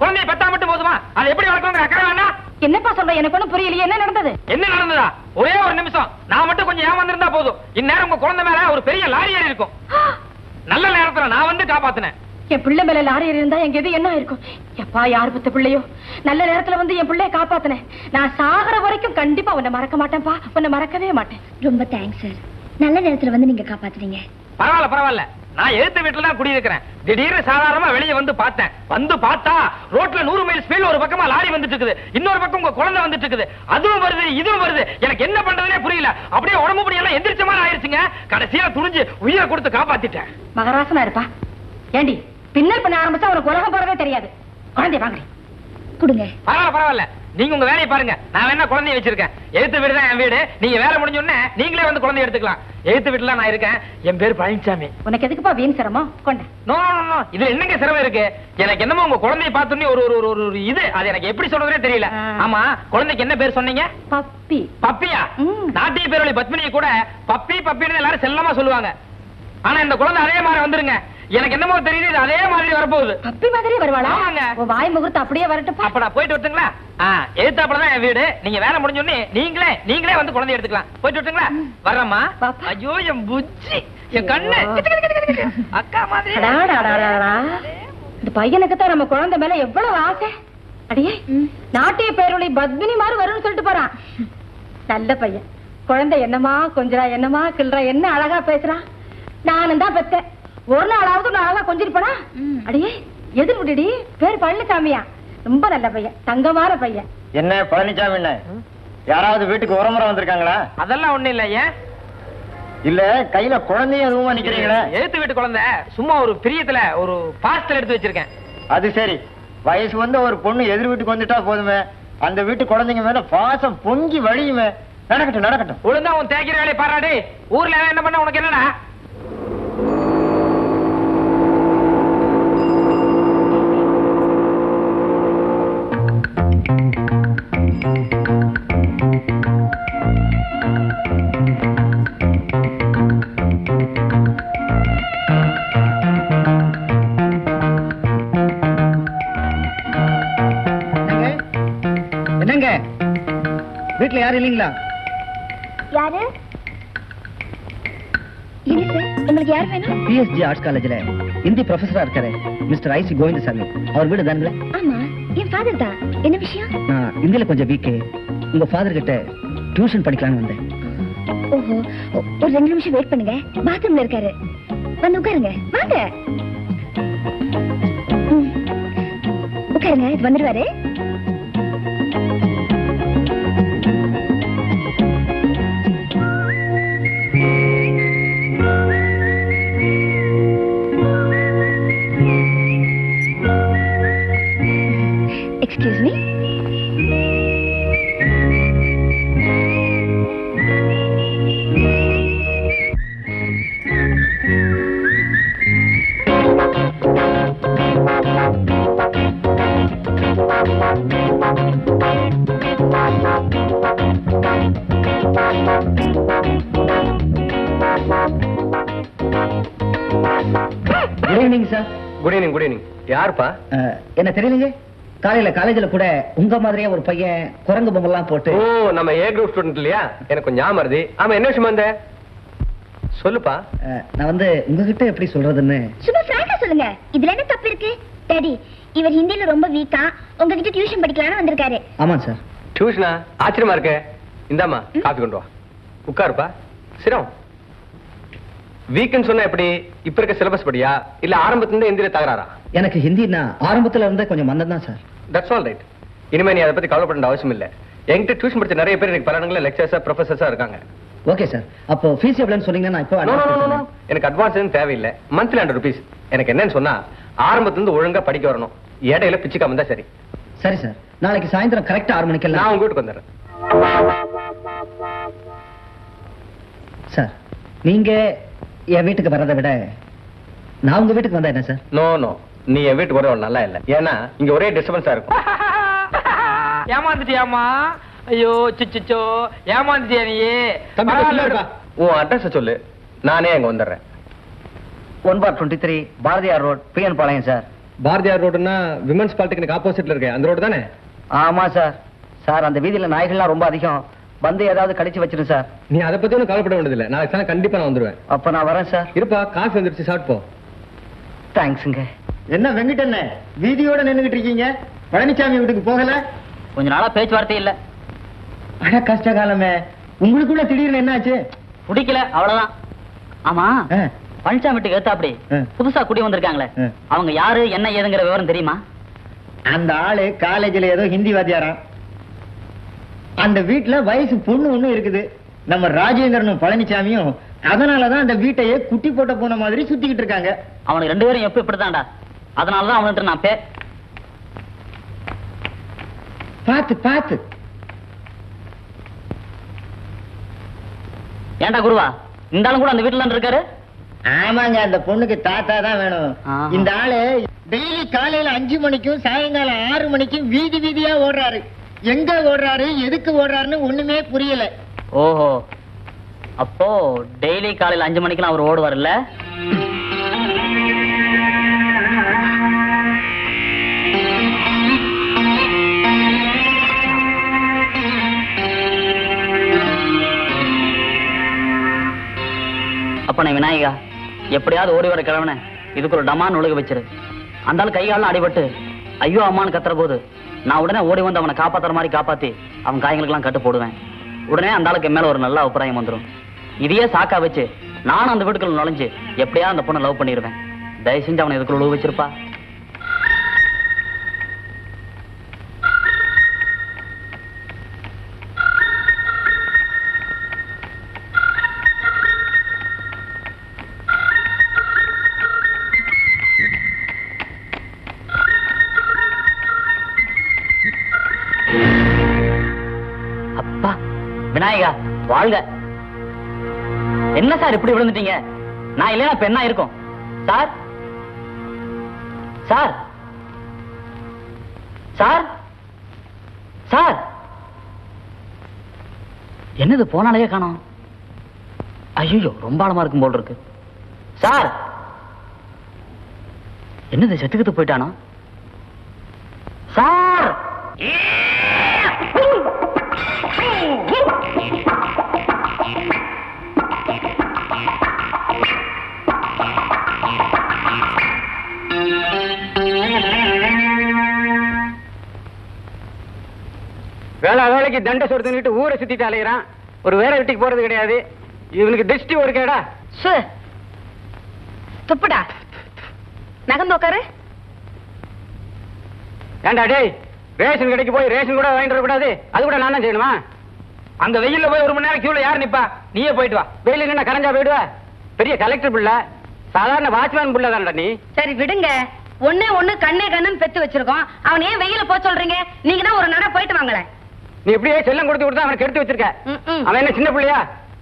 குழந்தைய பெத்தா மட்டும் போதுமா? அதை எப்படி வளர்க்கணுங்கிற அக்கறை வேணா? என்னப்பா சொல்ற? எனக்கு ஒண்ணும் புரியலையே. என்ன நடந்தது? என்ன நடந்ததா? ஒரே ஒரு நிமிஷம். நான் மட்டும் கொஞ்சம் ஏமாந்திருந்தா போதும். இந்நேரம் உங்க குழந்தை மேல ஒரு பெரிய லாரி ஏறி இருக்கும். நல்ல நேரத்துல நான் வந்து காப்பாத்தினேன். என் பிள்ளை மேல லாரி இருந்தா எங்க எது என்ன இருக்கும் எப்பா யார் பத்த பிள்ளையோ? நல்ல நேரத்துல வந்து என் பிள்ளைய காப்பாத்தினேன். நான் சாகர வரைக்கும் கண்டிப்பா உன்னை மறக்க மாட்டேன்ப்பா. உன்னை மறக்கவே மாட்டேன். ரொம்ப தேங்க்ஸ் சார் நல்ல நேரத்துல வந்து நீங்க காப்பாத்துறீங்க பரவாயில்ல பரவாயில்ல. நான் எழுத்த வீட்டுல தான் குடியிருக்கிறேன். திடீர்னு சாதாரணமா வெளியே வந்து பார்த்தேன். வந்து பார்த்தா ரோட்ல நூறு மைல் ஸ்பீட் ஒரு பக்கமா லாரி வந்துட்டு இருக்குது இன்னொரு பக்கம் உங்க குழந்தை வந்துட்டு இருக்குது அதுவும் வருது இதுவும் வருது. எனக்கு என்ன பண்றதுனே புரியல. அப்படியே உடம்பு முடியெல்லாம் எந்திரிச்ச மாதிரி ஆயிருச்சுங்க. கடைசியா துணிஞ்சு உயிரை கொடுத்து காப்பாத்திட்டேன். மகராசனா இருப்பா. ஏண்டி பின்னல் பண்ண ஆரம்பிச்சா உனக்கு உலகம் போறதே தெரியாது. குழந்தை வாங்குறேன் கொடுங்க. பரவாயில்ல பரவாயில்ல. நீங்க உங்க வேலையை பாருங்க. நான் வேணா குழந்தைய வச்சிருக்கேன். எழுத்து வீடு தான் என் வீடு. நீங்க வேலை முடிஞ்ச உடனே நீங்களே வந்து குழந்தைய எடுத்துக்கலாம். எழுத்து வீட்டுல நான் இருக்கேன். என் பேர் பழனிசாமி உனக்கு எதுக்குப்பா வீண் சிரமம்? கொண்ட. நோ நோ இதுல என்னங்க சிரமம் இருக்கு? எனக்கு என்னமோ உங்க குழந்தைய பார்த்தோன்னே ஒரு ஒரு ஒரு ஒரு இது. அது எனக்கு எப்படி சொல்றதே தெரியல. ஆமா குழந்தைக்கு என்ன பேர் சொன்னீங்க? பப்பி. பப்பியா. நாட்டிய பேரொழி பத்மினியை கூட பப்பி பப்பின்னு எல்லாரும் செல்லமா சொல்லுவாங்க. ஆனா இந்த குழந்தை அதே மாதிரி வந்துருங்க. எனக்கு என்னமோ தெரியுது இது அதே மாதிரி வரப்போகுது. பப்பி மாதிரி வருவாளா? ஆமாங்க. உன் வாய் முகூர்த்தம் அப்படியே வரட்டுப்பா அப்ப நான் போயிட்டு வரட்டுங்களா? ஆ எதிர்த்தாப்புல தான் என் வீடு. நீங்க வேலை முடிஞ்ச உடனே நீங்களே நீங்களே வந்து குழந்தை எடுத்துக்கலாம். போயிட்டு வரட்டுங்களா? வர்றேம்மா பாப்பா. ஐயோ என் புச்சி என் கண்ணு. ஐயோ. அக்கா மாதிரி அடாடாடாடாடா. இந்த பையனுக்கு தான் நம்ம குழந்தை மேல எவ்வளவு ஆசை? அடியே நாட்டிய பேரொழி பத்மினி மாதிரி வரும்னு சொல்லிட்டு போறான். நல்ல பையன். குழந்தை என்னமா கொஞ்சரா என்னமா கிள்றா என்ன அழகா பேசுறான் நானும் தான் பெத்தேன். ஒரு நாளாவது நான் அழகா கொஞ்சிருப்பனா? அடியே எதிர் விடுடி பேர் பழனிசாமியா? ரொம்ப நல்ல பையன் தங்கமான பையன். என்ன பழனிசாமி என்ன? யாராவது வீட்டுக்கு உரமுறை வந்திருக்காங்களா? அதெல்லாம் ஒண்ணு இல்ல ஏன்? இல்ல கையில குழந்தையும் எதுவும் நிக்கிறீங்களே? எழுத்து வீட்டு குழந்தை. சும்மா ஒரு பிரியத்துல ஒரு பாஸ்டல் எடுத்து வச்சிருக்கேன். அது சரி. வயசு வந்து ஒரு பொண்ணு எதிர் வீட்டுக்கு வந்துட்டா போதுமே. அந்த வீட்டு குழந்தைங்க மேல பாசம் பொங்கி வழியுமே. நடக்கட்டும் நடக்கட்டும். ஒழுங்கா உன் தேய்க்கிற வேலையை பாராடி ஊர்ல என்ன பண்ண உனக்கு என்னடா? இல்லீங்களா யாரு? சார் உங்களுக்கு யார் வேணும்? பிஎஸ்ஜி ஆர்ட்ஸ் காலேஜ்ல ஹிந்தி ப்ரொஃபஸரா இருக்காரு மிஸ்டர் ஐசி கோவிந்தசாமி. அவர் வீடு தானுங்களே ஆமா என் ஃபாதர் தான். என்ன விஷயம்? நான் ஹிந்தியில கொஞ்சம் வீக்கு உங்க ஃபாதர் கிட்ட டியூஷன் படிக்கலாம்னு வந்தேன். ஓஹோ ஒ- ஒரு ரெண்டு நிமிஷம் வெயிட் பண்ணுங்க. பாத்ரூம்ல இருக்காரு. வந்து உட்காருங்க. வாங்க. உட்காருங்க இது வந்துருவாரு. Evening sir good evening good evening யாருப்பா? என்ன தெரியலங்க காலையில காலேஜ்ல கூட உங்க மாதிரியே ஒரு பையன் குரங்கு பொம்மெல்லாம் போட்டு ஓ நம்ம ஏ குரூப் ஸ்டூடெண்ட் இல்லையா? எனக்கு கொஞ்சம் ஞாபகம் வருது. ஆமா என்ன விஷயமா வந்த சொல்லுப்பா. நான் வந்து உங்ககிட்ட எப்படி சொல்றதுன்னு சும்மா ஃப்ராங்கா சொல்லுங்க. இதுல என்ன தப்பு இருக்கு? டாடி இவர் ஹிந்தில ரொம்ப வீக்கா உங்ககிட்ட டியூஷன் படிக்கலாம்னு வந்திருக்காரு. ஆமாம் சார் டியூஷனா ஆச்சரியமா இருக்கு. இந்தாம்மா காப்பி கொண்டு வா. உட்காருப்பா. சிரம். வீக்குன்னு சொன்னா எப்படி? இப்ப இருக்க சிலபஸ் படியா? இல்ல ஆரம்பத்துல இருந்து எந்திர தகராறா? எனக்கு ஹிந்தின்னா ஆரம்பத்துல இருந்தே கொஞ்சம் மந்தம் தான் சார். தட்ஸ் ஆல் ரைட் இனிமே நீ அதை பத்தி கவலைப்பட அவசியம் இல்ல. என்கிட்ட டியூஷன் படிச்ச நிறைய பேர் எனக்கு பல லெக்சர்ஸா ப்ரொஃபசர்ஸா இருக்காங்க. ஓகே சார் அப்போ ஃபீஸ் எவ்வளோன்னு சொன்னீங்கன்னா நான் இப்போ. எனக்கு அட்வான்ஸ் எதுவும் தேவையில்லை. மந்த்லி ஹண்ட்ரட் ருபீஸ் எனக்கு என்னன்னு சொன்னா ஆரம்பத்துல இருந்து ஒழுங்கா படிக்க வரணும். இடையில பிச்சுக்காம இருந்தா சரி. சரி சார் நாளைக்கு சாயந்தரம் கரெக்டா ஆறு நான் மணிக்கெல்லாம் உங்க வீட்டுக்கு வந்துடுறேன். சார் நீங்க என் வீட்டுக்கு வர்றதை விட நான் உங்க வீட்டுக்கு வந்தா என்ன சார் நோ நோ நீ என் வீட்டுக்கு வர நல்லா இல்ல. ஏன்னா இங்க ஒரே டிஸ்டர்பன்ஸா இருக்கும். ஏமாந்துட்டியாமா ஐயோ சிச்சோ ஏமாந்துட்டியா நீ உன் அட்ரஸ் சொல்லு. நானே அங்க வந்துடுறேன். One four twenty three Bharathiyar road PN Palayam sir Bharathiyar ரோடுன்னா women's polytechnic ஆப்போசிட்ல இருக்கு. அந்த ரோடு தானே? ஆமா சார் சார் அந்த வீதியில நாய்கள்லாம் ரொம்ப அதிகம். வந்து ஏதாவது கடிச்சு வச்சிரு சார். நீ அதை பத்தி ஒன்றும் கவலைப்பட வேண்டியதில்லை. நாளைக்கு சாயங்காலம் கண்டிப்பா நான் வந்துருவேன். அப்ப நான் வரேன் சார். இருப்பா காஃபி வந்துருச்சு சாப்பிட்டு தேங்க்ஸுங்க. என்ன வெங்கடண்ண வீதியோட நின்னுகிட்டு இருக்கீங்க? பழனிசாமி வீட்டுக்கு போகல? கொஞ்ச நாளா பேச்சுவார்த்தை இல்ல. அட கஷ்ட காலமே. உங்களுக்குள்ள திடீர்னு என்னாச்சு? பிடிக்கல அவ்வளவுதான். ஆமா பழனிசாமி வீட்டுக்கு ஏத்தாப்படி. புதுசா குடி வந்திருக்காங்களே. அவங்க யாரு என்ன ஏதுங்கிற விவரம் தெரியுமா? அந்த ஆளு காலேஜ்ல ஏதோ ஹிந்தி வாத்தியாராம். அந்த வீட்டுல வயசு பொண்ணு ஒண்ணு இருக்குது. நம்ம ராஜேந்திரனும் பழனிசாமியும் அதனாலதான் அந்த வீட்டையே குட்டி போட்ட போன மாதிரி சுத்திக்கிட்டு இருக்காங்க. அவனுக்கு ரெண்டு பேரும் எப்ப இப்படித்தான்டா அதனாலதான் அவன்கிட்ட நான் பே பாத்து பாத்து ஏன்டா குருவா? இந்த ஆளும் கூட அந்த வீட்டுல இருக்காரு? ஆமாங்க அந்த பொண்ணுக்கு தாத்தா தான் வேணும். இந்த ஆளு டெய்லி காலையில அஞ்சு மணிக்கும் சாயங்காலம் ஆறு மணிக்கும் வீதி வீதியா ஓடுறாரு. எங்க ஓடுறாரு எதுக்கு ஓடுறாருன்னு ஒண்ணுமே புரியல. ஓஹோ. அப்போ டெய்லி காலையில அஞ்சு மணிக்கெல்லாம் அவர் ஓடுவார்ல அப்பனே விநாயகா எப்படியாவது ஓடி வர கிழவன. இதுக்கு ஒரு டமான் ஒழுக வச்சிரு. அந்த கையால் கைகாலம் அடிபட்டு ஐயோ அம்மான்னு கத்துற போது நான் உடனே ஓடி வந்து அவனை காப்பாத்துற மாதிரி காப்பாத்தி அவன் காயங்களுக்கெல்லாம் கட்டு போடுவேன். உடனே அந்த ஆளுக்கு மேல ஒரு நல்ல அபிப்பிராயம் வந்துடும் இதையே சாக்கா வச்சு நானும் அந்த வீட்டுக்குள்ள நுழைஞ்சு எப்படியா அந்த பொண்ணை லவ் பண்ணிடுவேன் தயவு செஞ்சு அவனை இதுக்குள்ள வச்சிருப்பா? வாழ்க. என்ன சார் இப்படி விழுந்துட்டீங்க? நான் இல்லைன்னா பெண்ணா இருக்கும் சார்? சார்? சார்? சார்? என்னது போனாலே காணோம். ஐயோ ரொம்ப ஆழமா இருக்கும் போல் இருக்கு. சார்? என்னது செத்துக்கிட்டு போயிட்டானா? சார்? வேலை வேலைக்கு தண்டை சொடுத்துக்கிட்டு ஊரை சுத்திட்டு அலையிறான். ஒரு வேலை வீட்டுக்கு போறது கிடையாது. இவனுக்கு திருஷ்டி ஒரு கேடா. சு. துப்புடா. நகர்ந்து உட்காரு ஏண்டா டேய் ரேஷன் கடைக்கு போய் ரேஷன் கூட வாங்கிட்டு வரக்கூடாது. அது கூட நான் தான் செய்யணுமா? அங்க வெயில்ல போய் ஒரு மணி நேரம் கியூல யார் நிப்பா? நீயே போயிட்டு வா. வெயில நின்னா கரைஞ்சா போயிடுவ? பெரிய கலெக்டர் பிள்ளை. சாதாரண வாட்ச்மேன் பிள்ளை தானடா நீ. சரி விடுங்க. ஒண்ணே ஒண்ணு கண்ணே கண்ணுன்னு பெத்து வச்சிருக்கோம். அவன் ஏன் வெயில போக சொல்றீங்க? நீங்க தான் ஒரு நட போயிட்டு வாங்களேன். நீ இப்படியே செல்லம் கொடுத்து கொடுத்து அவனை கெடுத்து வச்சிருக்க. அவன் என்ன சின்ன பிள்ளையா?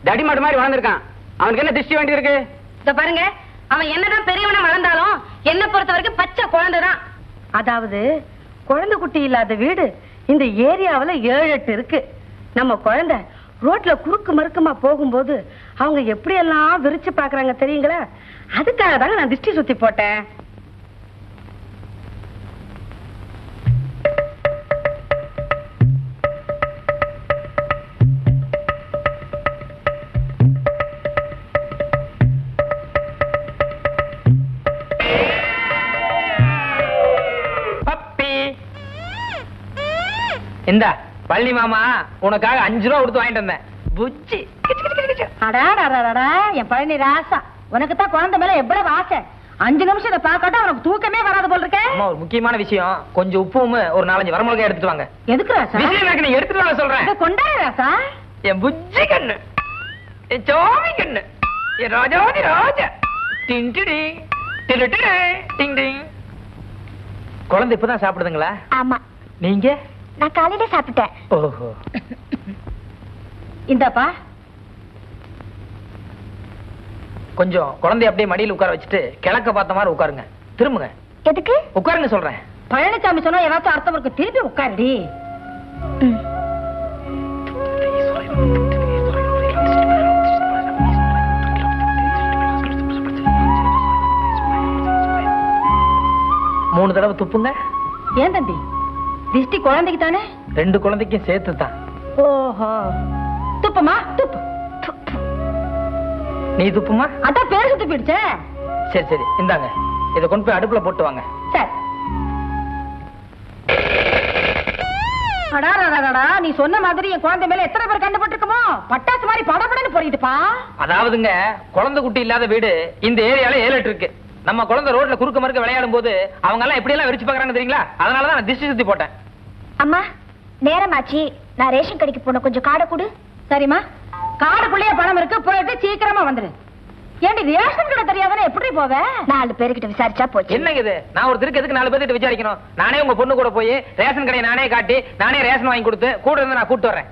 தடி மாடு மாதிரி வளர்ந்துருக்கான். அவனுக்கு என்ன திருஷ்டி வேண்டி இருக்கு இத பாருங்க அவன் என்னதான் பெரியவனா வளர்ந்தாலும் என்ன பொறுத்த வரைக்கும் பச்சை குழந்தைதான். அதாவது குழந்தை குட்டி இல்லாத வீடு இந்த ஏரியாவுல ஏழு எட்டு இருக்கு. நம்ம குழந்தை ரோட்ல குறுக்கு மறுக்குமா போகும்போது அவங்க எப்படி எல்லாம் விரிச்சு பாக்குறாங்க தெரியுங்களா? அதுக்காக தாங்க நான் திருஷ்டி சுத்தி போட்டேன். இந்த பள்ளி மாமா உனக்காக அஞ்சு ரூபா கொடுத்து வாங்கிட்டு வந்தேன். புச்சி. அடாடாடாடா என் பழனி ராசா. உனக்கு தான் குழந்தை மேல எவ்வளவு ஆசை. அஞ்சு நிமிஷம் இதை பார்க்காட்டா உனக்கு தூக்கமே வராது போல் இருக்க. அம்மா ஒரு முக்கியமான விஷயம். கொஞ்சம் உப்பும் ஒரு நாலஞ்சு வரமிளகாய் எடுத்துட்டு வாங்க. எதுக்கு ராசா? நீ எடுத்துட்டு வாங்க சொல்றேன். கொண்டாடு ராசா. என் புஜ்ஜி கண்ணு. என் சோமி கண்ணு. என் ராஜாதி ராஜா. டிங் டிடிடிடி, டிங் டிங். குழந்தை இப்பதான் சாப்பிடுதுங்களா? ஆமா. நீங்க? நான் காலையில சாப்பிட்டேன். ஓஹோ. இந்தாப்பா. கொஞ்சம் குழந்தைய அப்படியே மடியில் உட்கார வச்சுட்டு கிழக்க பார்த்த மாதிரி உட்காருங்க. திரும்புங்க. எதுக்கு? உட்காருங்க சொல்றேன். பழனிசாமி சொன்னா ஏதாச்சும் அர்த்தம் இருக்கு. திருப்பி உட்காருடி. மூணு தடவை துப்புங்க. ஏன் தம்பி? திஷ்டி குழந்தைக்கு தானே? ரெண்டு குழந்தைக்கும் சேர்த்து தான் ஓஹோ. துப்புமா? துப்பு. நீ துப்புமா? அதான் பேர் சுத்தி போயிடுச்சே. சரி சரி. இந்தாங்க. இதை கொண்டு போய் அடுப்புல போட்டு வாங்க. சரி. அடாடாடாடா நீ சொன்ன மாதிரி என் குழந்தை மேல எத்தனை பேர் கண்டுபட்டிருக்குமோ? பட்டாசு மாதிரி படபடன்னு பொறியுதுப்பா அதாவதுங்க குழந்தை குட்டி இல்லாத வீடு இந்த ஏரியால ஏழு இருக்கு. நம்ம குழந்தை ரோட்ல குறுக்க மறுக்க விளையாடும் போது அவங்க எல்லாம் எப்படி எல்லாம் வெறிச்சு பாக்குறாங்க தெரியுங்களா அதனாலதான் நான் திஷ்டி சுத்தி போட்டேன். அம்மா நேரமாச்சு. நான் ரேஷன் கடைக்கு போன கொஞ்சம் காடை கொடு. சரிம்மா? காடுக்குள்ளேயே பணம் இருக்கு போயிட்டு சீக்கிரமா வந்துடு ஏண்டி ரேஷன் கடை தெரியாதானே எப்படி போவ? நாலு பேர்கிட்ட விசாரிச்சா போச்சு. என்னங்க இது? நான் ஒருத்தருக்கு எதுக்கு நாலு பேர்கிட்ட விசாரிக்கணும்? நானே உங்க பொண்ணு கூட போய் ரேஷன் கடையை நானே காட்டி நானே ரேஷன் வாங்கி கொடுத்து கூட இருந்து நான் கூட்டு வரேன்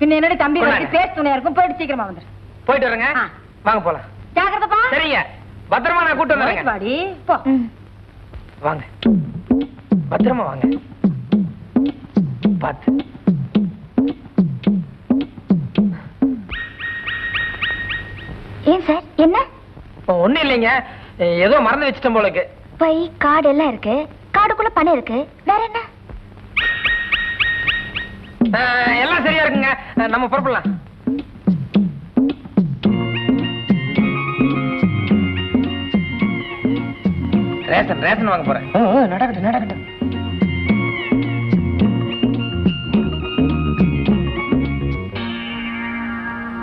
பின்ன என்னடி தம்பி பேச துணையா இருக்கும் போயிட்டு சீக்கிரமா வந்துடு போயிட்டு வரேங்க. வாங்க போலாம். ஜாக்கிரதப்பா. சரிங்க. பத்திரமா நான் கூட்டு. வாங்க. பத்திரமா வாங்க. பார்த்து ஏன் சார்? என்ன? ஒண்ணும் இல்லைங்க. ஏதோ மறந்து வச்சிட்டேன் போல இருக்கு பை காடு எல்லாம் இருக்கு. காடுக்குள்ள பணம் இருக்கு. வேற என்ன? எல்லாம் சரியா இருக்குங்க. நம்ம புறப்படலாம். ரேஷன் ரேஷன் வாங்க போறேன். நடக்கட்டும் நடக்கட்டும்.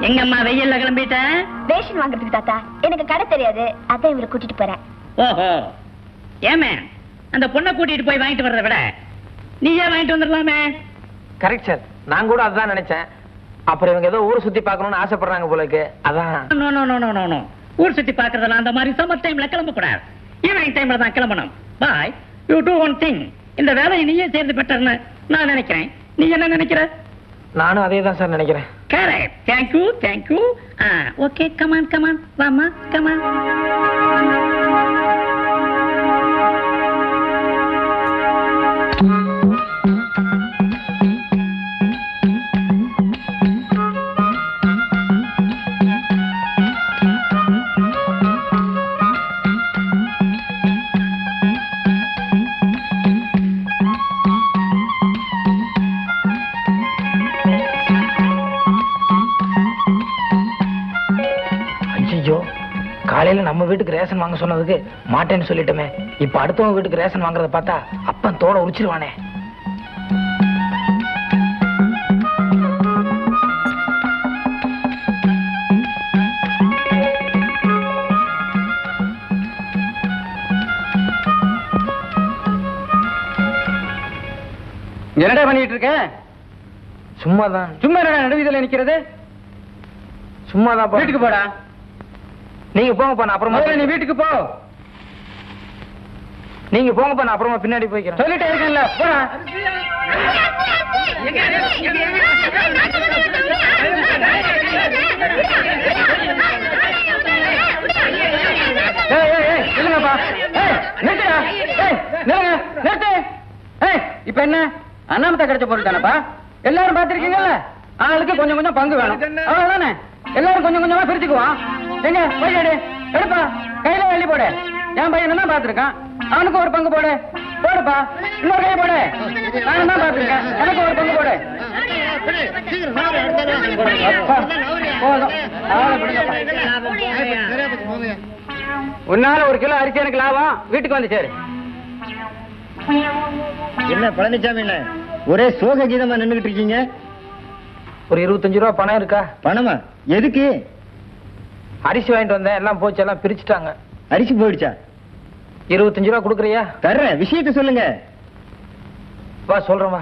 எங்கம்மா வெயில்ல கிளம்பிட்டேன் ரேஷன் வாங்குறதுக்கு தாத்தா எனக்கு கடை தெரியாது. அதான் இவரை கூட்டிட்டு போறேன். ஓஹோ. ஏமே அந்த பொண்ணை கூட்டிட்டு போய் வாங்கிட்டு வர்றத விட நீயே வாங்கிட்டு வந்துடலாமே? கரெக்ட் சார் நான் கூட அதான் நினைச்சேன். அப்புறம் இவங்க ஏதோ ஊரை சுத்தி பார்க்கணும்னு ஆசைப்படுறாங்க போல இருக்கு அதான். No no no no no no ஊர் சுத்தி பாக்குறதெல்லாம் அந்த மாதிரி சம்மர் டைம்ல கிளம்ப கூடாது ஈவினிங் டைம்ல தான் கிளம்பணும். Boy you do one thing இந்த வேலையை நீயே சேர்ந்து பெற்றன்னு நான் நினைக்கிறேன். நீ என்ன நினைக்கிற? நானும் அதே தான் சார் நினைக்கிறேன். Correct thank you thank you okay come on come on வாமா கமான் வீட்டுக்கு ரேஷன் வாங்க சொன்னதுக்கு மாட்டேன்னு சொல்லிட்டோமே. இப்ப அடுத்தவங்க வீட்டுக்கு ரேஷன் வாங்குறத பார்த்தா அப்பன் தோட உரிச்சிருவானே. என்னடா பண்ணிட்டு இருக்க? சும்மாதான். சும்மா என்னடா நடுவீதியில நிக்கிறது? சும்மாதான் வீட்டுக்கு போடா. நீங்க போங்கப்பா நான் அப்புறமா நீ வீட்டுக்கு போ. நீங்க போங்கப்பா நான் அப்புறமா பின்னாடி போய்க்கிறேன். சொல்லிட்டே இருக்கேன்ல இப்போ என்ன? அண்ணாமத்தை கிடைச்ச பொருள் தானப்பா? எல்லாரும் பார்த்திருக்கீங்கல்ல? ஆளுக்கு கொஞ்சம் கொஞ்சம் பங்கு வேணும். அவ்வளவுதானே? எல்லாரும் கொஞ்சம் கொஞ்சமா பிரிச்சுக்குவான் எங்க? போய் எடு. எடுப்பா. கையில அள்ளி போடு. என் பையன் தான் பார்த்திருக்கான். அவனுக்கு ஒரு பங்கு போடு. போடுப்பா. இன்னொரு கை போடு. நானும் தான் பார்த்திருக்கேன். எனக்கு ஒரு பங்கு போடு. உன்னால ஒரு கிலோ அரிசி எனக்கு லாபம். வீட்டுக்கு வந்து சேரு. என்ன பழனிசாமி என்ன? ஒரே சோக கீதமா நின்னுகிட்டு இருக்கீங்க? ஒரு இருபத்தஞ்சு ரூபா பணம் இருக்கா? பணமா? எதுக்கு? அரிசி வாங்கிட்டு வந்தேன் எல்லாம் போச்சு எல்லாம் பிரிச்சுட்டாங்க. அரிசி போயிடுச்சா? இருபத்தஞ்சு ரூபா கொடுக்குறியா? தர்றேன் விஷயத்த சொல்லுங்க. வா சொல்றேன் வா.